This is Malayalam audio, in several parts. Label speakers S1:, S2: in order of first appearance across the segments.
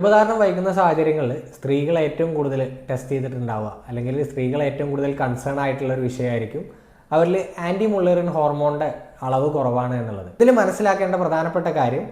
S1: ഗർഭധാരണം വൈകുന്ന സാഹചര്യങ്ങളിൽ സ്ത്രീകൾ ഏറ്റവും കൂടുതൽ ടെസ്റ്റ് ചെയ്തിട്ടുണ്ടാവുക. അല്ലെങ്കിൽ സ്ത്രീകൾ ഏറ്റവും കൂടുതൽ കൺസേൺ ആയിട്ടുള്ള ഒരു വിഷയമായിരിക്കും. അവരിൽ ആന്റി മുള്ളറിൻ ഹോർമോണിന്റെ അളവ് കുറവാണ് എന്നുള്ളത്. ഇതിൽ മനസ്സിലാക്കേണ്ട പ്രധാനപ്പെട്ട കാര്യം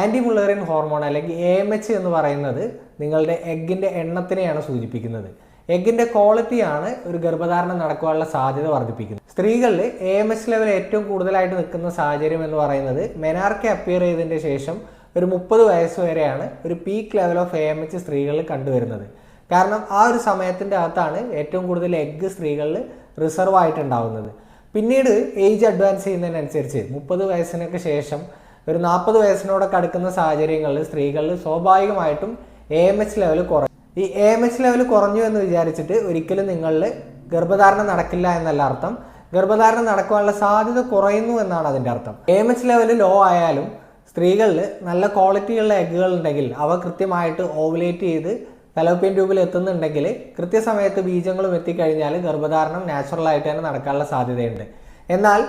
S1: ആന്റി മുള്ളറിൻ ഹോർമോൺ അല്ലെങ്കിൽ എ എം എച്ച് എന്ന് പറയുന്നത് നിങ്ങളുടെ എഗ്ഗിന്റെ എണ്ണത്തിനെയാണ് സൂചിപ്പിക്കുന്നത്. എഗ്ഗിന്റെ ക്വാളിറ്റിയാണ് ഒരു ഗർഭധാരണം നടക്കുവാനുള്ള സാധ്യത വർദ്ധിപ്പിക്കുന്നത്. സ്ത്രീകളിൽ എ എം എച്ച് ലെവൽ ഏറ്റവും കൂടുതലായിട്ട് നിൽക്കുന്ന സാഹചര്യം എന്ന് പറയുന്നത് മെനാർക്കെ അപ്പിയർ ചെയ്തതിന്റെ ശേഷം ഒരു മുപ്പത് വയസ്സ് വരെയാണ് ഒരു peak level of A M H സ്ത്രീകളിൽ കണ്ടുവരുന്നത്. കാരണം ആ ഒരു സമയത്തിന്റെ അകത്താണ് ഏറ്റവും കൂടുതൽ എഗ്ഗ് സ്ത്രീകളിൽ റിസർവ് ആയിട്ടുണ്ടാവുന്നത്. പിന്നീട് ഏജ് അഡ്വാൻസ് ചെയ്യുന്നതിനനുസരിച്ച് മുപ്പത് വയസ്സിനൊക്കെ ശേഷം ഒരു നാൽപ്പത് വയസ്സിനോടൊക്കെ അടുക്കുന്ന സാഹചര്യങ്ങളിൽ സ്ത്രീകളിൽ സ്വാഭാവികമായിട്ടും എ എം എച്ച് ലെവൽ കുറയും ഈ എ എം എച്ച് ലെവൽ കുറഞ്ഞു എന്ന് വിചാരിച്ചിട്ട് ഒരിക്കലും നിങ്ങളിൽ ഗർഭധാരണം നടക്കില്ല എന്നല്ല അർത്ഥം. ഗർഭധാരണം നടക്കുവാനുള്ള സാധ്യത കുറയുന്നു എന്നാണ് അതിന്റെ അർത്ഥം. A M H level low ആയാലും സ്ത്രീകളിൽ നല്ല ക്വാളിറ്റിയുള്ള എഗ്ഗുകൾ ഉണ്ടെങ്കിൽ അവ കൃത്യമായിട്ട് ഓവുലേറ്റ് ചെയ്ത് ഫലോപ്പിയൻ ട്യൂബിൽ എത്തുന്നുണ്ടെങ്കിൽ കൃത്യസമയത്ത് ബീജങ്ങളും എത്തിക്കഴിഞ്ഞാൽ ഗർഭധാരണം നാച്ചുറലായിട്ട് തന്നെ നടക്കാനുള്ള സാധ്യതയുണ്ട്. എന്നാൽ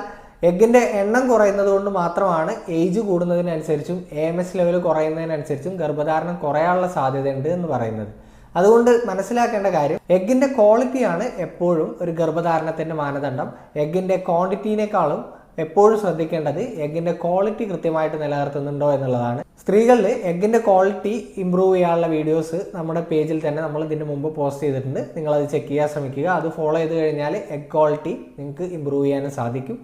S1: എഗ്ഗിന്റെ എണ്ണം കുറയുന്നത് കൊണ്ട് മാത്രമാണ് ഏജ് കൂടുന്നതിനനുസരിച്ചും എ എം എസ് ലെവൽ കുറയുന്നതിനനുസരിച്ചും ഗർഭധാരണം കുറയാനുള്ള സാധ്യതയുണ്ട് എന്ന് പറയുന്നത്. അതുകൊണ്ട് മനസ്സിലാക്കേണ്ട കാര്യം എഗ്ഗിന്റെ ക്വാളിറ്റിയാണ് എപ്പോഴും ഒരു ഗർഭധാരണത്തിന്റെ മാനദണ്ഡം. എഗ്ഗിന്റെ ക്വാണ്ടിറ്റീനേക്കാളും എപ്പോഴും ശ്രദ്ധിക്കേണ്ടത് എഗ്ഗിന്റെ ക്വാളിറ്റി കൃത്യമായിട്ട് നിലനിർത്തുന്നുണ്ടോ എന്നുള്ളതാണ്. സ്ത്രീകളിൽ എഗ്ഗിന്റെ ക്വാളിറ്റി ഇമ്പ്രൂവ് ചെയ്യാനുള്ള വീഡിയോസ് നമ്മുടെ പേജിൽ തന്നെ നമ്മൾ ഇതിന് മുമ്പ് പോസ്റ്റ് ചെയ്തിട്ടുണ്ട്. നിങ്ങളത് ചെക്ക് ചെയ്യാൻ ശ്രമിക്കുക. അത് ഫോളോ ചെയ്ത് കഴിഞ്ഞാൽ എഗ് ക്വാളിറ്റി നിങ്ങൾക്ക് ഇമ്പ്രൂവ് ചെയ്യാനും സാധിക്കും.